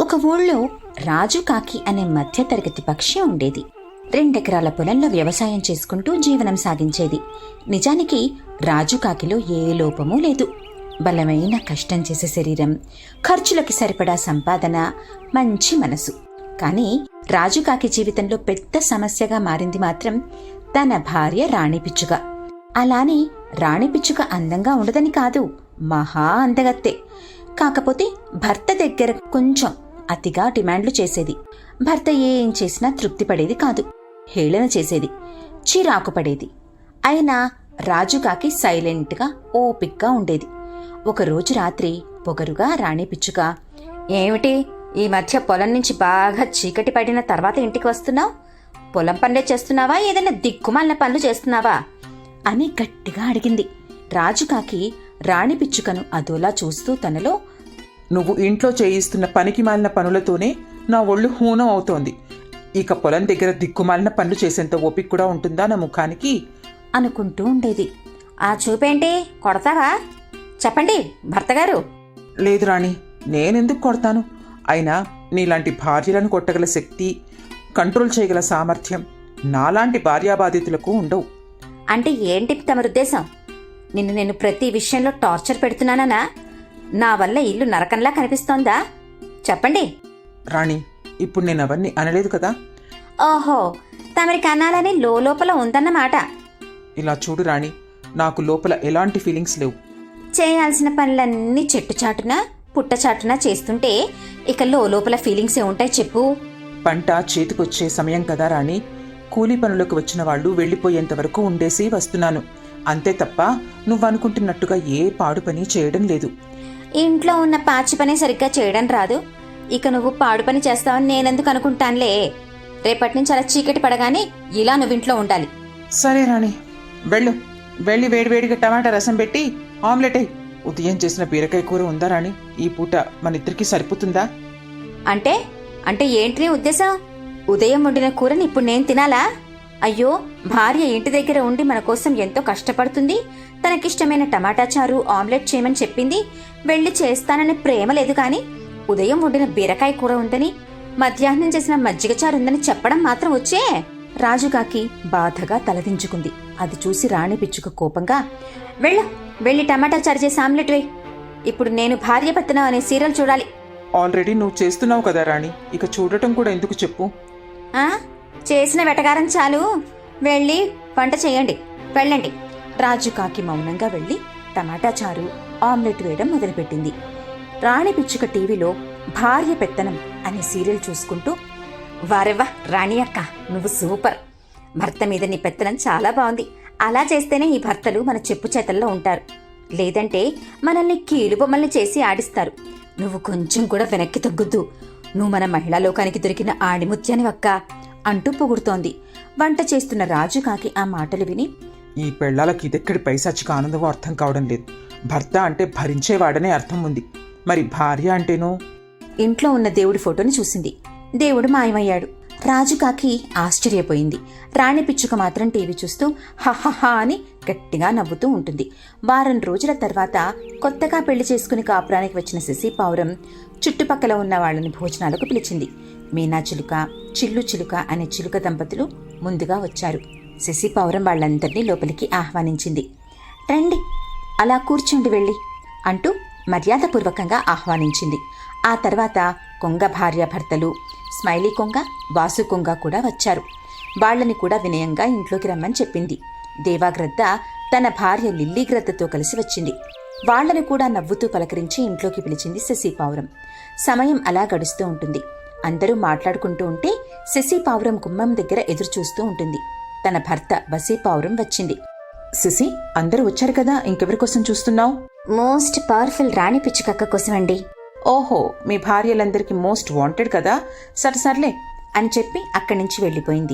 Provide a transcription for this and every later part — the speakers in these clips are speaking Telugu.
ఒక ఊళ్ళో రాజు కాకి అనే మధ్యతరగతి పక్షి ఉండేది. రెండెకరాల పొలంలో వ్యవసాయం చేసుకుంటూ జీవనం సాగించేది. నిజానికి రాజు కాకిలో ఏ లోపమూ లేదు. బలమైన కష్టం చేసే శరీరం ఖర్చులకి సరిపడా సంపాదన మంచి మనసు. కానీ రాజు కాకి జీవితంలో పెద్ద సమస్యగా మారింది మాత్రం తన భార్య రాణిపిచ్చుక అలానే రాణిపిచ్చుక అందంగా ఉండదని కాదు మహా అందగత్తే. కాకపోతే భర్త దగ్గర కొంచెం అతిగా డిమాండ్లు చేసేది. భర్త ఏం చేసినా తృప్తి పడేది కాదు. హేళన చేసేది. చిరాకు పడేది. అయినా రాజుకాకి సైలెంట్గా ఓపిక్గా ఉండేది. ఒకరోజు రాత్రి పొగరుగా రాణి పిచ్చుక ఏమిటి? ఈ మధ్య పొలం నుంచి బాగా చీకటి పడిన తర్వాత ఇంటికి వస్తున్నావు? పొలం పనులే చేస్తున్నావా? ఏదైనా దిక్కుమాలిన పనులు చేస్తున్నావా? అని గట్టిగా అడిగింది. రాజుకాకి రాణి పిచ్చుకను అదోలా చూస్తూ తనలో నువ్వు ఇంట్లో చేయిస్తున్న పనికి మాలిన పనులతోనే నా ఒళ్ళు హూనం అవుతోంది. ఇక పొలం దగ్గర దిక్కుమాలిన పనులు చేసేంత ఓపిక కూడా ఉంటుందా నా ముఖానికి? అనుకుంటూ ఉండేది. ఆ చూపేంటి? కొడతావా? చెప్పండి భర్తగారు లేదు రాణి నేనెందుకు కొడతాను? అయినా నీలాంటి భార్యలను కొట్టగల శక్తి కంట్రోల్ చేయగల సామర్థ్యం నాలాంటి భార్యాబాధితులకు ఉండవు. అంటే ఏంటి తమరి ఉద్దేశం నిన్ను నేను ప్రతి విషయంలో టార్చర్ పెడుతున్నానా నా వల్ల ఇల్లు నరకంలా కనిపిస్తోందా? చెప్పండి. రాణి ఇప్పుడు నేను అవన్నీ అనలేదు కదా? ఓహో తమరికి అనాలని లోపల ఉందన్నమాట. ఇలా చూడు రాణి నాకు లోపల ఎలాంటి ఫీలింగ్స్ లేవు. చేయాల్సిన పనులన్నీ చెట్టుచాటున పుట్టచాటున చేస్తుంటే ఇక లోపల ఫీలింగ్స్ ఏ ఉంటాయి చెప్పు. పంట చేతికొచ్చే సమయం కదా రాణి. కూలీ పనులకు వచ్చిన వాళ్ళు వెళ్ళిపోయేంత వరకు ఉండేసి వస్తున్నాను. అంతే తప్ప నువ్వనుకుంటున్నట్టుగా ఏ పాడు పని చేయడం లేదు. ఇంట్లో ఉన్న పాచి పని సరిగ్గా చేయడం రాదు. ఇక నువ్వు పాడు పని చేస్తావని నేనెందుకు అనుకుంటానులే? రేపటి నుంచి అలా చీకటి పడగానే ఇలా నువ్వు ఇంట్లో ఉండాలి. సరే రాణి వెళ్ళు. వెళ్ళి వేడివేడిగా టమాటా రసం పెట్టి ఆమ్లెట్ అయ్యి ఉదయం చేసిన బీరకాయ కూర ఉందా రాణి? ఈ పూట మన ఇద్దరికి సరిపోతుందా? అంటే అంటే ఏంటి నీ ఉద్దేశం? ఉదయం వండిన కూరని ఇప్పుడు నేను తినాలా? అయ్యో భార్య ఇంటి దగ్గర ఉండి మన కోసం ఎంతో కష్టపడుతుంది. తనకిష్టమైన టమాటా చారు ఆమ్లెట్ చేయమని చెప్పింది. వెళ్ళి చేస్తాననే ప్రేమ లేదు కాని ఉదయం వండిన బీరకాయ కూర ఉందని మధ్యాహ్నం చేసిన మజ్జిగ చారు ఉందని చెప్పడం మాత్రం వచ్చే? రాజుగాకి బాధగా తలదించుకుంది. అది చూసి రాణి పిచ్చుక కోపంగా వెళ్ళ వెళ్ళి టమాటా చారు చేసి ఆమ్లెట్ వేయి. ఇప్పుడు నేను భార్య పత్తనం అనే సీరియల్ చూడాలి. ఆల్రెడీ నువ్వు చేస్తున్నావు కదా రాణి ఇక చూడటం కూడా ఎందుకు చెప్పు? చేసిన వెటకారం చాలు. వెళ్ళి వంట చేయండి. వెళ్ళండి. రాజు కాకి మౌనంగా వెళ్ళి టమాటా చారు ఆమ్లెట్ వేయడం మొదలుపెట్టింది. రాణి పిచ్చుక టీవీలో భార్య పెత్తనం అనే సీరియల్ చూసుకుంటూ వారెవ్వా రాణి అక్క నువ్వు సూపర్. భర్త మీద నీ పెత్తనం చాలా బాగుంది అలా చేస్తేనే ఈ భర్తలు మన చెప్పు చేతల్లో ఉంటారు. లేదంటే మనల్ని కీలు బొమ్మల్ని చేసి ఆడిస్తారు. నువ్వు కొంచెం కూడా వెనక్కి తగ్గుద్దు. నువ్వు మన మహిళా లోకానికి దొరికిన ఆడిముత్యాని అక్క అంటూ పొగుడుతోంది. వంట చేస్తున్న రాజు కాకి ఆ మాటలు విని ఈ పెళ్ళాలకి ఇదెక్కడి పైసాచిక ఆనందమో అర్థం కావడం లేదు. భర్త అంటే భరించేవాడనే అర్థం ఉంది. మరి భార్య అంటేనో? ఇంట్లో ఉన్న దేవుడి ఫోటోని చూసింది. దేవుడు మాయమయ్యాడు. రాజుకాకి ఆశ్చర్యపోయింది. రాణి పిచ్చుక మాత్రం టీవీ చూస్తూ హహహా అని గట్టిగా నవ్వుతూ ఉంటుంది. వారం రోజుల తర్వాత కొత్తగా పెళ్ళి చేసుకుని కాపురానికి వచ్చిన శశి పావురం చుట్టుపక్కల ఉన్న వాళ్ళని భోజనాలకు పిలిచింది. మీనా చిలుక చిల్లు చిలుక అనే చిలుక దంపతులు ముందుగా వచ్చారు. శశి పావురం వాళ్ళందరినీ లోపలికి ఆహ్వానించింది. రండి అలా కూర్చుండి వెళ్ళి అంటూ మర్యాదపూర్వకంగా ఆహ్వానించింది. ఆ తర్వాత కొంగ భార్య భర్తలు స్మైలీ కొంగ వాసు కొంగ కూడా వచ్చారు. వాళ్ళని కూడా వినయంగా ఇంట్లోకి రమ్మని చెప్పింది. దేవాగ్రద్ద తన భార్య లిల్లీ గ్రద్దతో కలిసి వచ్చింది. వాళ్ళను కూడా నవ్వుతూ పలకరించి ఇంట్లోకి పిలిచింది శశి పావురం సమయం అలా గడుస్తూ ఉంటుంది. అందరూ మాట్లాడుకుంటూ ఉంటే శశి పావురం గుమ్మం దగ్గర ఎదురు చూస్తూ ఉంటుంది. తన భర్త బసీ పావురం వచ్చింది. శశి అందరూ వచ్చారు కదా ఇంకెవరి కోసం చూస్తున్నావు? మోస్ట్ పవర్ఫుల్ రాణి పిచ్చుకక్క కోసమండి. ఓహో మీ భార్యలందరికీ మోస్ట్ వాంటెడ్ కదా? సరే సర్లే అని చెప్పి అక్కడి నుంచి వెళ్ళిపోయింది.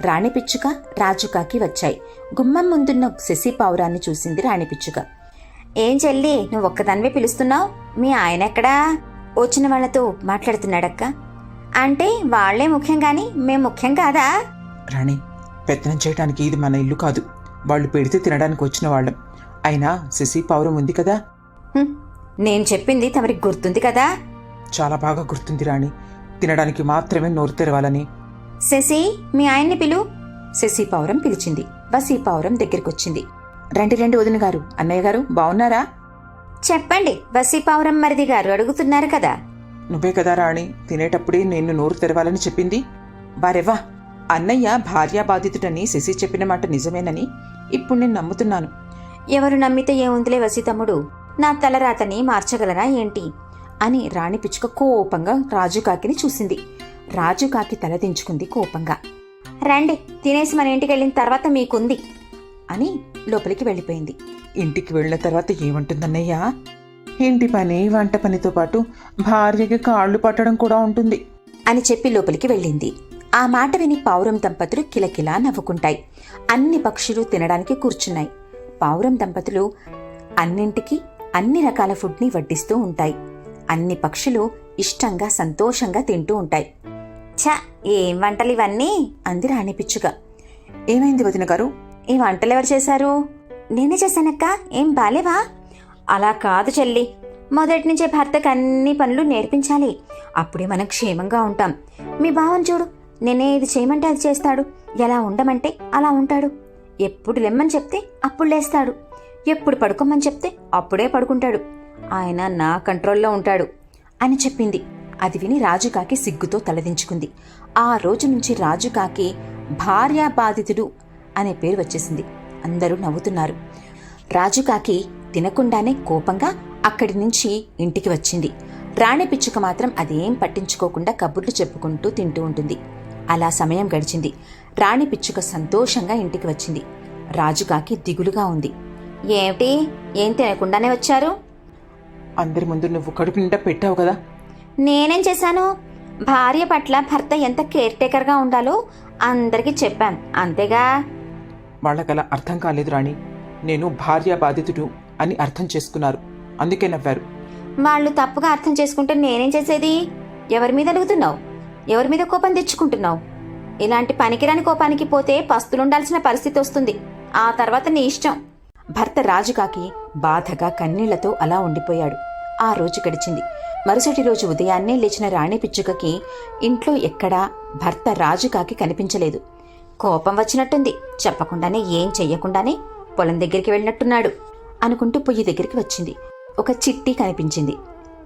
రాణి పిచ్చుక రాజుకాకి వచ్చాయి. గుమ్మం ముందున్న శశి పావురాన్ని చూసింది రాణి పిచ్చుక. ఏం చెల్లి నువ్వు ఒక్కదానివే పిలుస్తున్నావు? మీ ఆయన ఎక్కడా? వచ్చిన వాళ్ళతో మాట్లాడుతున్నాడక్క. అంటే వాళ్ళే ముఖ్యం గాని మేం ముఖ్యం కాదా? రాణి పెత్తనం చేయడానికి ఇది మన ఇల్లు కాదు. వాళ్ళు పెడితే తినడానికి వచ్చిన వాళ్ళం. అయినా శశి పౌరం ఉంది కదా? నేను చెప్పింది తమరికి గుర్తుంది కదా? చాలా బాగా గుర్తుంది రాణి. తినడానికి మాత్రమే నోరు తెరవాలని. శశి మీ ఆయన్ని పిలు. శశి పావురం పిలిచింది. వసీ పావురం దగ్గరికొచ్చింది రండి రండి వదిన గారు. అన్నయ్య గారు బావున్నారా? చెప్పండి వసీ పావురం మరిది గారు అడుగుతున్నారు కదా. నువ్వే కదా రాణి. తినేటప్పుడే నేను నోరు తెరవాలని చెప్పింది. వారెవ్వా? అన్నయ్య భార్యాబాధితుడని శశి చెప్పిన మాట నిజమేనని ఇప్పుడు నేను నమ్ముతున్నాను. ఎవరు నమ్మితే ఏముందిలే వసి తమ్ముడు నా తలరాతని మార్చగలరా ఏంటి? అని రాణి పిచ్చుక కోపంగా రాజుకాకిని చూసింది. రాజుకాకి తలదించుకుంది కోపంగా. రండి తినేసి మన ఇంటికి వెళ్ళిన తర్వాత మీకుంది అని లోపలికి వెళ్ళిపోయింది. ఇంటికి వెళ్ళిన తర్వాత ఏమంటుందన్నయ్యా? ఇంటి పని వంట పనితో పాటు భార్యకి కాళ్ళు పట్టడం కూడా ఉంటుంది అని చెప్పి లోపలికి వెళ్ళింది. ఆ మాట విని పావురం దంపతులు కిలకిలా నవ్వుకుంటాయి. అన్ని పక్షులు తినడానికి కూర్చున్నాయి. పావురం దంపతులు అన్నింటికి అన్ని రకాల ఫుడ్ని వడ్డిస్తూ ఉంటాయి. అన్ని పక్షులు ఇష్టంగా సంతోషంగా తింటూ ఉంటాయి. ఛ ఏం వంటలు ఇవన్నీ? అంది రాణి పిచ్చుగా ఏమైంది వదిన గారు? ఈ వంటలు ఎవరు చేశారు? నేనే చేశానక్క. ఏం బాలేవా? అలా కాదు చెల్లి. మొదటి నుంచే భర్తకు అన్ని పనులు నేర్పించాలి. అప్పుడే మనం క్షేమంగా ఉంటాం. మీ భావం చూడు. నేనే ఇది చేయమంటే అది చేస్తాడు. ఎలా ఉండమంటే అలా ఉంటాడు. ఎప్పుడు లెమ్మని చెప్తే అప్పుడు లేస్తాడు. ఎప్పుడు పడుకోమని చెప్తే అప్పుడే పడుకుంటాడు. ఆయన నా కంట్రోల్లో ఉంటాడు అని చెప్పింది. అది విని రాజుకాకి సిగ్గుతో తలదించుకుంది. ఆ రోజు నుంచి రాజుకాకి భార్యా బాధితుడు అనే పేరు వచ్చేసింది. అందరూ నవ్వుతున్నారు. రాజుకాకి తినకుండానే కోపంగా అక్కడి నుంచి ఇంటికి వచ్చింది. రాణి పిచ్చుక మాత్రం అదేం పట్టించుకోకుండా కబుర్లు చెప్పుకుంటూ తింటూ ఉంటుంది. అలా సమయం గడిచింది. రాణి పిచ్చుక సంతోషంగా ఇంటికి వచ్చింది. రాజుకాకి దిగులుగా ఉంది. ఏమిటి? ఏం తినకుండానే వచ్చారు? అందరి ముందు నువ్వు కడుపు నిండా పెట్టావు కదా? నేనేం చేశాను? భార్య పట్ల భర్త ఎంత కేర్ టేకర్గా ఉండాలో అందరికీ చెప్పాను. అంతేగా? వాళ్ళకలా అర్థం కాలేదు రాణి. నేను భార్య బాధితుడు అని అర్థం చేసుకున్నారు. అందుకే నవ్వారు. వాళ్ళు తప్పుగా అర్థం చేసుకుంటే నేనేం చేసేది? ఎవరి మీద అడుగుతున్నావు? ఎవరి మీద కోపం తెచ్చుకుంటున్నావు? ఇలాంటి పనికిరాని కోపానికి పోతే పస్తులుండాల్సిన పరిస్థితి వస్తుంది. ఆ తర్వాత నీ ఇష్టం. భర్త రాజుకాకి బాధగా కన్నీళ్ళతో అలా ఉండిపోయాడు. ఆ రోజు గడిచింది. మరుసటి రోజు ఉదయాన్నే లేచిన రాణి పిచ్చుకకి ఇంట్లో ఎక్కడా భర్త రాజుకాకి కనిపించలేదు. కోపం వచ్చినట్టుంది. చెప్పకుండానే ఏం చెయ్యకుండానే పొలం దగ్గరికి వెళ్ళినట్టున్నాడు అనుకుంటూ పొయ్యి దగ్గరికి వచ్చింది. ఒక చిట్టి కనిపించింది.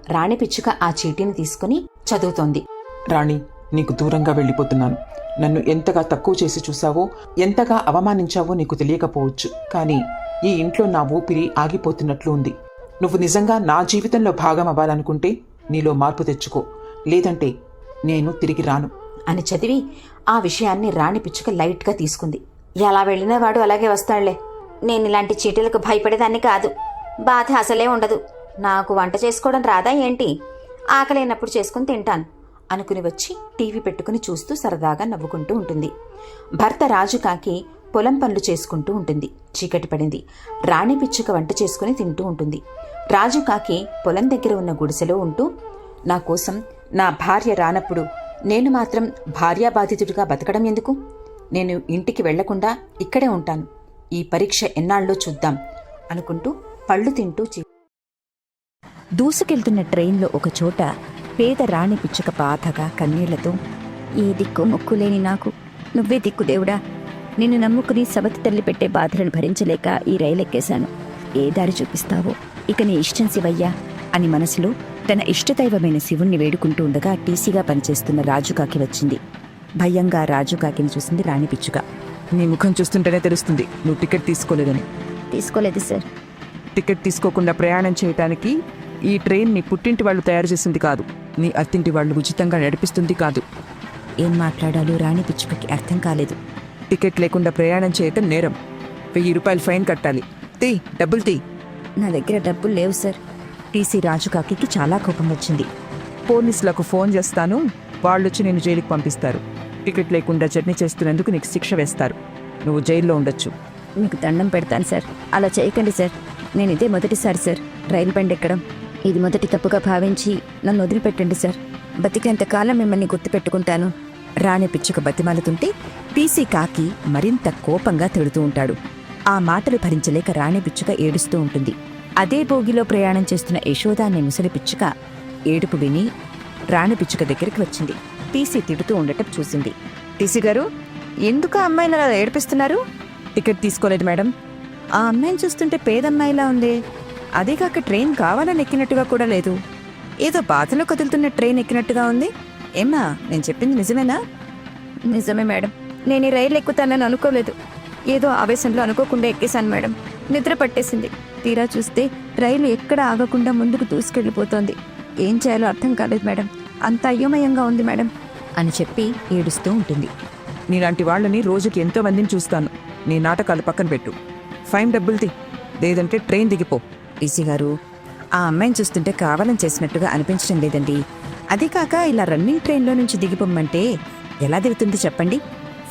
రాణి పిచ్చుక ఆ చీటీని తీసుకుని చదువుతోంది. రాణి నీకు దూరంగా వెళ్ళిపోతున్నాను. నన్ను ఎంతగా తక్కువ చేసి చూసావో ఎంతగా అవమానించావో నీకు తెలియకపోవచ్చు. కానీ ఈ ఇంట్లో నా ఊపిరి ఆగిపోతున్నట్లు ఉంది. నువ్వు నిజంగా నా జీవితంలో భాగం అవ్వాలనుకుంటే నీలో మార్పు తెచ్చుకో. లేదంటే నేను తిరిగి రాను. అని చదివి ఆ విషయాన్ని రాణి పిచ్చుక లైట్గా తీసుకుంది. ఎలా వెళ్ళినా వాడు అలాగే వస్తాడులే. నేను ఇలాంటి చీటీలకు భయపడేదాన్ని కాదు. బాధ అసలే ఉండదు. నాకు వంట చేసుకోవడం రాదా ఏంటి? ఆకలైనప్పుడు చేసుకుని తింటాను. అనుకుని వచ్చి టీవీ పెట్టుకుని చూస్తూ సరదాగా నవ్వుకుంటూ ఉంటుంది. భర్త రాజు కాకి పొలం పనులు చేసుకుంటూ ఉంటుంది. చీకటి పడింది. రాణి పిచ్చుక వంట చేసుకుని తింటూ ఉంటుంది. రాజు కాకి పొలం దగ్గర ఉన్న గుడిసెలో ఉంటూ నా కోసం నా భార్య రానప్పుడు నేను మాత్రం భార్యాబాధితుడిగా బతకడం ఎందుకు? నేను ఇంటికి వెళ్ళకుండా ఇక్కడే ఉంటాను. ఈ పరీక్ష ఎన్నాళ్ళలో చూద్దాం అనుకుంటూ పళ్ళు తింటూ చి- దూసుకెళ్తున్న ట్రైన్లో ఒక చోట పేద రాణి పిచ్చుక బాధగా కన్నీళ్ళతో ఏ దిక్కు మొక్కులేని నాకు నువ్వే దిక్కు దేవుడా. నిన్ను నమ్ముకుని సబతి తల్లి పెట్టే బాధలను భరించలేక ఈ రైలెక్కేశాను. ఏ దారి చూపిస్తావో? ఇక నీ ఇష్టం శివయ్యా అని మనసులో తన ఇష్టదైవమైన శివుణ్ణి వేడుకుంటూ ఉండగా టీసీగా పనిచేస్తున్న రాజుకాకి వచ్చింది. భయంగా రాజుకాకిని చూసింది రాణి పిచ్చుక. నీ ముఖం చూస్తుంటేనే తెలుస్తుంది నువ్వు టికెట్ తీసుకోలేదని. తీసుకోలేదు సార్. టికెట్ తీసుకోకుండా ప్రయాణం చేయటానికి ఈ ట్రైన్ నీ పుట్టింటి వాళ్ళు తయారు చేసింది కాదు. నీ అత్తింటి వాళ్ళు ఉచితంగా నడిపిస్తుంది కాదు. ఏం మాట్లాడాలో రాణి పిచ్చుకకి అర్థం కాలేదు. టికెట్ లేకుండా ప్రయాణం చేయటం నేరం. వెయ్యి రూపాయలు ఫైన్ కట్టాలి. తీ డబ్బులు తీ. నా దగ్గర డబ్బులు లేవు సార్. టీసీ రాజుకాకి చాలా కోపం వచ్చింది. పోలీసులకు ఫోన్ చేస్తాను. వాళ్ళు వచ్చి నేను జైలుకి పంపిస్తారు. టికెట్ లేకుండా జర్నీ చేస్తున్నందుకు నీకు శిక్ష వేస్తారు. నువ్వు జైల్లో ఉండొచ్చు. మీకు దండం పెడతాను సార్. అలా చేయకండి సార్. నేను ఇదే మొదటిసారి సార్. రైలు బండి ఎక్కడం. ఇది మొదటి తప్పుగా భావించి నన్ను వదిలిపెట్టండి సార్. బతికేంతకాలం మిమ్మల్ని గుర్తుపెట్టుకుంటాను. రాణి పిచ్చుక బతిమాలుతుంటే పీసీ కాకి మరింత కోపంగా తిడుతూ ఉంటాడు. ఆ మాటలు భరించలేక రాణి పిచ్చుక ఏడుస్తూ ఉంటుంది. అదే బోగిలో ప్రయాణం చేస్తున్న యశోద అనే ముసలి పిచ్చుక ఏడుపు విని రాణి పిచ్చుక దగ్గరికి వచ్చింది. టీసీ తిడుతూ ఉండటం చూసింది. టీసీ గారు ఎందుకు ఆ అమ్మాయిని అలా ఏడిపిస్తున్నారు? టికెట్ తీసుకోలేదు మేడం. ఆ అమ్మాయిని చూస్తుంటే పేదమ్మాయిలా ఉంది. అదే కాక ట్రైన్ కావాలని ఎక్కినట్టుగా కూడా లేదు. ఏదో బాధలో కదులుతున్న ట్రైన్ ఎక్కినట్టుగా ఉంది. ఏమ్మా నేను చెప్పింది నిజమేనా? నిజమే మేడం. నేను ఈ రైలు ఎక్కుతానని అనుకోలేదు. ఏదో ఆవేశంలో అనుకోకుండా ఎక్కేశాను మేడం. నిద్ర పట్టేసింది. తీరా చూస్తే రైలు ఎక్కడ ఆగకుండా ముందుకు దూసుకెళ్ళిపోతోంది. ఏం చేయాలో అర్థం కాలేదు మేడం. అంత అయోమయంగా ఉంది మేడం. అని చెప్పి ఏడుస్తూ ఉంటుంది. నీలాంటి వాళ్ళని రోజుకి ఎంతో మందిని చూస్తాను. నీ నాటకాలు పక్కన పెట్టు. ఫైన్ డబ్బులు లేదంటే ట్రైన్ దిగిపో. ఈసీ గారు ఆ అమ్మాయిని చూస్తుంటే కావాలని చేసినట్టుగా అనిపించడం లేదండి. అదే కాక ఇలా రన్నింగ్ ట్రైన్లో నుంచి దిగిపోమ్మంటే ఎలా దిగుతుంది చెప్పండి.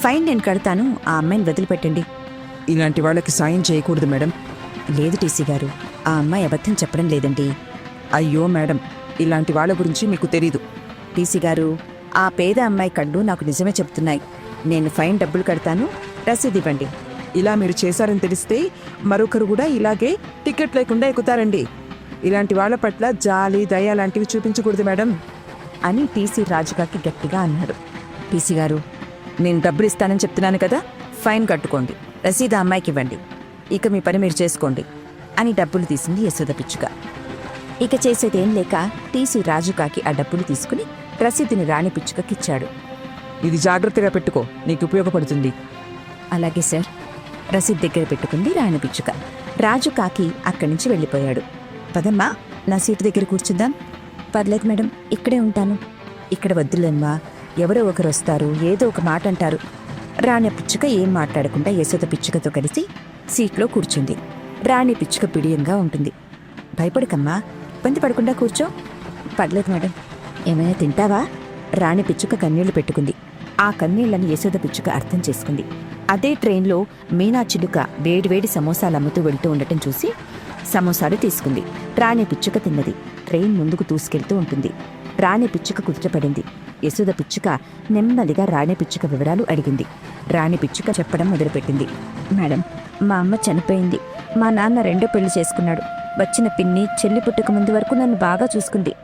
ఫైన్ నేను కడతాను ఆ అమ్మాయిని వదిలిపెట్టండి. ఇలాంటి వాళ్ళకి సాయం చేయకూడదు మేడం. లేదు టీసీ గారు ఆ అమ్మాయి అబద్ధం చెప్పడం లేదండి. అయ్యో మేడం ఇలాంటి వాళ్ళ గురించి మీకు తెలీదు. టీసీ గారు ఆ పేద అమ్మాయి కళ్ళు నాకు నిజమే చెప్తున్నాయి. నేను ఫైన్ డబ్బులు కడతాను రసీదు ఇవ్వండి. ఇలా మీరు చేశారని తెలిస్తే మరొకరు కూడా ఇలాగే టికెట్ లేకుండా ఎక్కుతారండి. ఇలాంటి వాళ్ళ పట్ల జాలి దయ లాంటివి చూపించకూడదు మేడం అని టీసీ రాజుగారికి గట్టిగా అన్నాడు. టీసీ గారు నేను డబ్బులు ఇస్తానని చెప్తున్నాను కదా ఫైన్ కట్టుకోండి. రసీదు అమ్మాయికి ఇవ్వండి. ఇక మీ పని మీరు చేసుకోండి అని డబ్బులు తీసింది యశోద పిచ్చుక. ఇక చేసేదేం లేక టీసీ రాజుకాకి ఆ డబ్బులు తీసుకుని రసీదుని రాణి పిచ్చుకకిచ్చాడు. ఇది జాగ్రత్తగా పెట్టుకో నీకు ఉపయోగపడుతుంది. అలాగే సార్. రసీద్ దగ్గర పెట్టుకుంది రాణి పిచ్చుక రాజు కాకి అక్కడి నుంచి వెళ్ళిపోయాడు. పదమ్మా నా సీటు దగ్గర కూర్చుందాం. పర్లేదు మేడం ఇక్కడే ఉంటాను. ఇక్కడ వద్దులేమ్మా ఎవరో ఒకరు వస్తారు ఏదో ఒక మాట అంటారు. రాణి పిచ్చుక ఏం మాట్లాడకుండా యశోద పిచ్చుకతో కలిసి సీట్లో కూర్చుంది. రాణి పిచ్చుక పిడియంగా ఉంటుంది. భయపడకమ్మా ఇబ్బంది పడకుండా కూర్చో. పర్లేదు మేడం. ఏమైనా తింటావా? రాణి పిచ్చుక కన్నీళ్ళు పెట్టుకుంది. ఆ కన్నీళ్ళను యశోద పిచ్చుక అర్థం చేసుకుంది. అదే ట్రైన్లో మీనా చిలుక వేడివేడి సమోసాలు అమ్ముతూ వెళ్తూ ఉండటం చూసి సమోసాలు తీసుకుంది. రాణి పిచ్చుక తిన్నది. ట్రైన్ ముందుకు దూసుకెళ్తూ ఉంటుంది. రాణి పిచ్చుక కుదుటపడింది. యశోద పిచ్చుక నెమ్మదిగా రాణి పిచ్చుక వివరాలు అడిగింది. రాణి పిచ్చుక చెప్పడం మొదలుపెట్టింది. మేడం మా అమ్మ చనిపోయింది. మా నాన్న రెండో పెళ్ళి చేసుకున్నాడు. వచ్చిన పిన్ని చెల్లి పుట్టక ముందు వరకు నన్ను బాగా చూసుకుంది.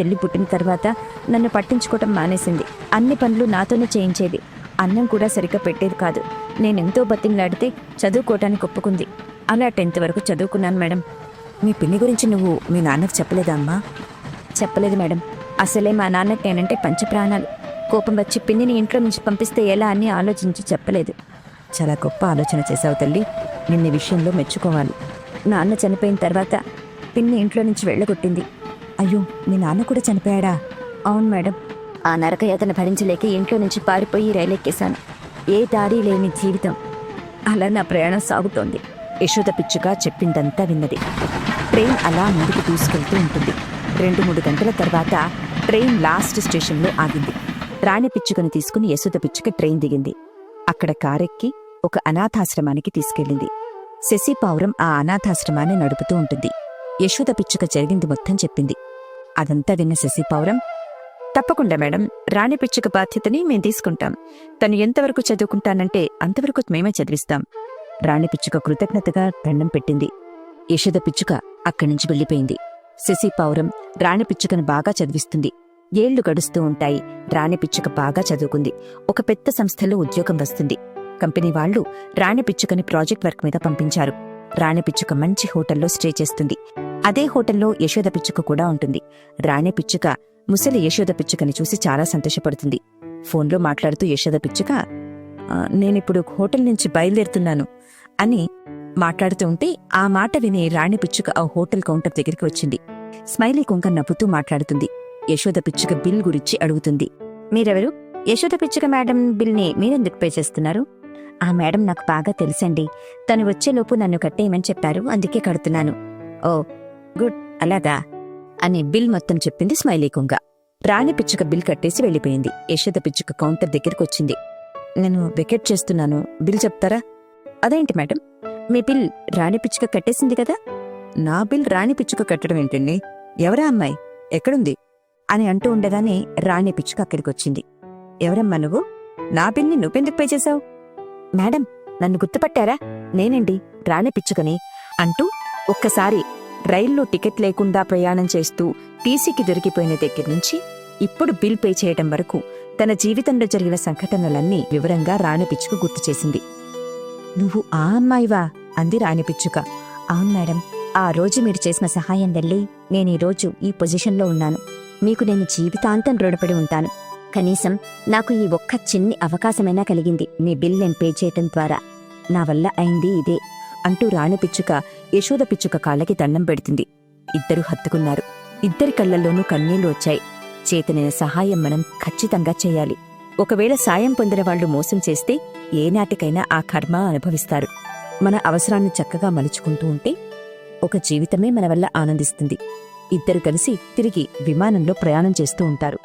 చెల్లి పుట్టిన తర్వాత నన్ను పట్టించుకోవటం మానేసింది. అన్ని పనులు నాతోనే చేయించేది. అన్నం కూడా సరిగ్గా పెట్టేది కాదు. నేనెంతో బతింగ్లాడితే చదువుకోవటానికి ఒప్పుకుంది. అలా టెన్త్ వరకు చదువుకున్నాను మేడం. మీ పిన్ని గురించి నువ్వు మీ నాన్నకు చెప్పలేదా అమ్మా? చెప్పలేదు మేడం. అసలే మా నాన్నకి నేనంటే పంచప్రాణాలు. కోపం వచ్చి పిన్నిని ఇంట్లో నుంచి పంపిస్తే ఎలా అని ఆలోచించి చెప్పలేదు. చాలా గొప్ప ఆలోచన చేశావు తల్లి. నిన్న ఈ విషయంలో మెచ్చుకోవాలి. నాన్న చనిపోయిన తర్వాత పిన్ని ఇంట్లో నుంచి వెళ్ళగొట్టింది. అయ్యో మీ నాన్న కూడా చనిపోయాడా? అవును మేడం. ఆ నరకయాతన భరించలేక ఇంట్లో నుంచి పారిపోయి రైలెక్కేశాను. ఏ దారి లేని జీవితం. అలా నా ప్రయాణం సాగుతోంది. యశోద పిచ్చుక చెప్పిందంతా విన్నది. ట్రైన్ అలా ముందుకు దూసుకెళ్తూ ఉంటుంది. రెండు మూడు గంటల తర్వాత ట్రైన్ లాస్ట్ స్టేషన్లో ఆగింది. రాణి పిచ్చుకను తీసుకుని యశోద పిచ్చుక ట్రైన్ దిగింది. అక్కడ కారెక్కి ఒక అనాథాశ్రమానికి తీసుకెళ్ళింది. శశి పావురం ఆ అనాథాశ్రమాన్ని నడుపుతూ ఉంటుంది. యశోద పిచ్చుక జరిగింది మొత్తం చెప్పింది. అదంతా విన్న శశి పావురం తప్పకుండా మేడం. రాణి పిచ్చుక బాధ్యతని మేము తీసుకుంటాం. తను ఎంతవరకు చదువుకుంటానంటే అంతవరకు మేమే చదివిస్తాం. రాణి పిచ్చుక కృతజ్ఞతగా దండం పెట్టింది. యశోద పిచ్చుక అక్కడి నుంచి వెళ్ళిపోయింది. శశి పావురం రాణి పిచ్చుకను బాగా చదివిస్తుంది. ఏళ్ళు గడుస్తూ ఉంటాయి. రాణి పిచ్చుక బాగా చదువుకుంది. ఒక పెద్ద సంస్థలో ఉద్యోగం వస్తుంది. కంపెనీ వాళ్ళు రాణి పిచ్చుకని ప్రాజెక్ట్ వర్క్ మీద పంపించారు. రాణి పిచ్చుక మంచి హోటల్లో స్టే చేస్తుంది. అదే హోటల్లో యశోద పిచ్చుక కూడా ఉంటుంది. రాణి పిచ్చుక ముసలి యశోద పిచ్చుకని చూసి చాలా సంతోషపడుతుంది. ఫోన్లో మాట్లాడుతూ యశోద పిచ్చుక నేనిప్పుడు హోటల్ నుంచి బయలుదేరుతున్నాను అని మాట్లాడుతూ ఉంటే ఆ మాట విని రాణి పిచ్చుక ఆ హోటల్ కౌంటర్ దగ్గరికి వచ్చింది. స్మైలీ కుంక నవ్వుతూ మాట్లాడుతుంది. యశోద పిచ్చుక బిల్ గురించి అడుగుతుంది. మీరెవరు? యశోద పిచ్చుక మేడం బిల్ని మీరెందుకు పే చేస్తున్నారు? ఆ మేడం నాకు బాగా తెలుసండి. తను వచ్చేలోపు నన్ను కట్టేయమని చెప్పారు అందుకే కడుతున్నాను. Oh good. అలాగా. అని బిల్ మొత్తం చెప్పింది స్మైలీ కుంగ. రాణి పిచ్చుక బిల్ కట్టేసి వెళ్ళిపోయింది. యశోద పిచ్చుక కౌంటర్ దగ్గరికి వచ్చింది. నేను వికెట్ చేస్తున్నాను. బిల్ చెప్తారా? అదేంటి మేడం? మీ బిల్ రాణి పిచ్చుక కట్టేసింది కదా? నా బిల్ రాణి పిచ్చుక కట్టడం ఏంటండి? ఎవరా అమ్మాయి? ఎక్కడుంది? అని అంటూ ఉండగానే రాణి పిచ్చుక అక్కడికి వచ్చింది. ఎవరమ్మా నువ్వు? నా బిల్ని నువ్వెందుకు పే చేశావు? మేడం నన్ను గుర్తుపట్టారా? నేనండి రాణి పిచ్చుకని అంటూ ఒక్కసారి రైల్లో టికెట్ లేకుండా ప్రయాణం చేస్తూ టీసీకి దొరికిపోయిన దగ్గర నుంచి ఇప్పుడు బిల్ పే చేయడం వరకు తన జీవితంలో జరిగిన సంఘటనలన్నీ వివరంగా రాణిపిచ్చుకు గుర్తు చేసింది. నువ్వు ఆ అమ్మాయివా? అంది రాణిపిచ్చుక అవును మేడం. ఆ రోజు మీరు చేసిన సహాయం వెళ్ళి నేను ఈరోజు ఈ పొజిషన్లో ఉన్నాను. మీకు నేను జీవితాంతం రుణపడి ఉంటాను. కనీసం నాకు ఈ ఒక్క చిన్ని అవకాశమైనా కలిగింది. మీ బిల్ నేను పే చేయటం ద్వారా. నా వల్ల అయింది ఇదే. అంటూ రాణిపిచ్చుక యశోద పిచ్చుక కాళ్ళకి దండం పెడుతుంది. ఇద్దరు హత్తుకున్నారు. ఇద్దరి కళ్ళల్లోనూ కన్నీళ్ళు వచ్చాయి. చేతనైన సహాయం మనం ఖచ్చితంగా చేయాలి. ఒకవేళ సాయం పొందిన వాళ్ళు మోసం చేస్తే ఏనాటికైనా ఆ కర్మ అనుభవిస్తారు. మన అవసరాన్ని చక్కగా మలుచుకుంటూ ఉంటే ఒక జీవితమే మన వల్ల ఆనందిస్తుంది. ఇద్దరు కలిసి తిరిగి విమానంలో ప్రయాణం చేస్తూ ఉంటారు.